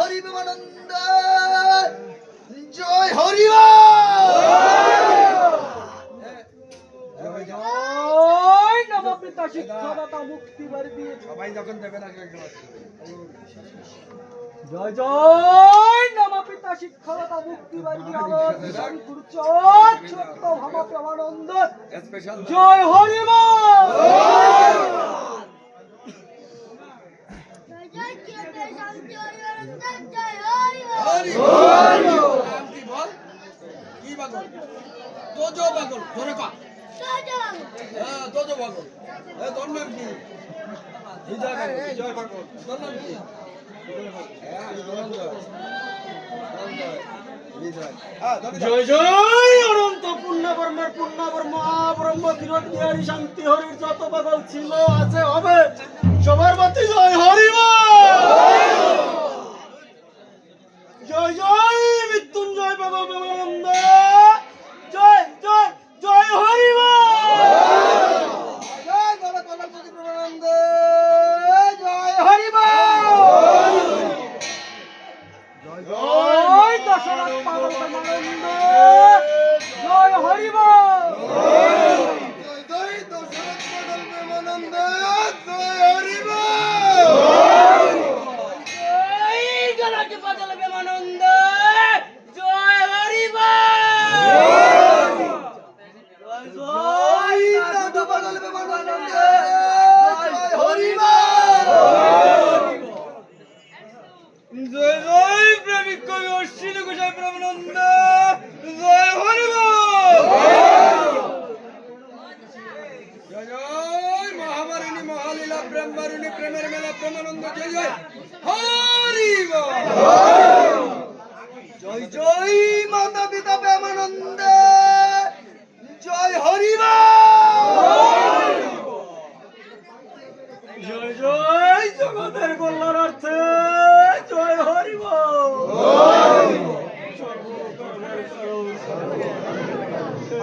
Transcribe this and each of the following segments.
হরি প্রেমানন্দ জয় হরিব দিয়ে। সবাই যখন দেবেন জয় জয় নম পিতা শিক্ষাদাতা মুক্তি বাড়ি ছোট্ট ভামা প্রেমানন্দ। জয় হরি বল জয় জয় চিরকাল শান্তি হরি অনন্ত জয় হরি হরি হরি বল নাম জয় জয় হ্যাঁ হ্যাঁ হ্যাঁ অনন্ত পূর্ণ ব্রহ্মের পূর্ণ ব্রহ্ম ব্রহ্ম কিরণ বিহারী শান্তি হরির যত পাগল ছিল, আছে হবে। সবার প্রতি জয় হরি মহালীলা প্রেমবারিণী প্রেমের মেলা প্রেমানন্দ জয় জয়। হরি জয় জয় মাতা পিতা প্রেমানন্দ জয় হরি বল জয় জয় জগতের কল্যাণার্থে জয় হরি বল। সর্বকর্মের কারণ, হে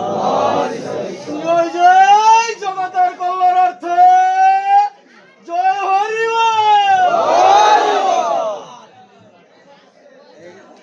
아, 어디서 있어?